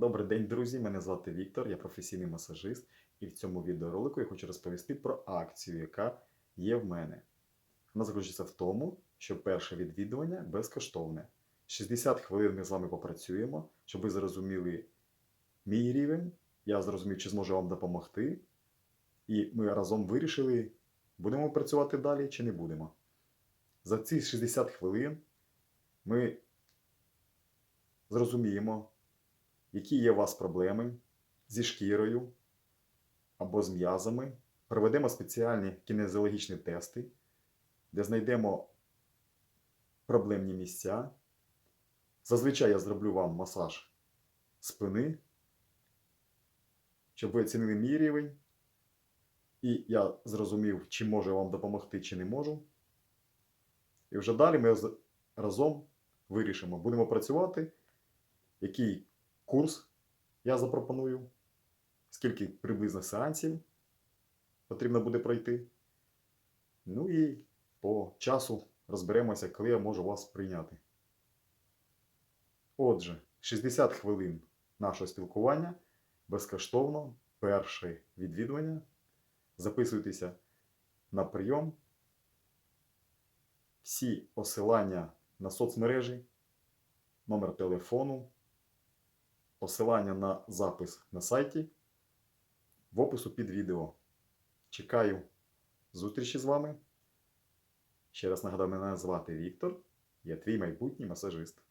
Добрий день, друзі! Мене звати Віктор, я професійний масажист, і в цьому відеоролику я хочу розповісти про акцію, яка є в мене. Вона заключається в тому, що перше відвідування безкоштовне. 60 хвилин ми з вами попрацюємо, щоб ви зрозуміли мій рівень, я зрозумів, чи зможу вам допомогти. І ми разом вирішили, будемо працювати далі чи не будемо. За ці 60 хвилин ми зрозуміємо, які є у вас проблеми зі шкірою або з м'язами. Проведемо спеціальні кінезіологічні тести, де знайдемо проблемні місця. Зазвичай я зроблю вам масаж спини, щоб ви оцінили мій рівень. І я зрозумів, чи можу я вам допомогти, чи не можу. І вже далі ми разом вирішимо, будемо працювати, який курс я запропоную, скільки приблизно сеансів потрібно буде пройти. Ну і по часу розберемося, коли я можу вас прийняти. Отже, 60 хвилин нашого спілкування безкоштовно, перше відвідування. Записуйтеся на прийом. Всі посилання на соцмережі, номер телефону, посилання на запис на сайті в опису під відео. Чекаю зустрічі з вами. Ще раз нагадаю, мене звати Віктор. Я твій майбутній масажист.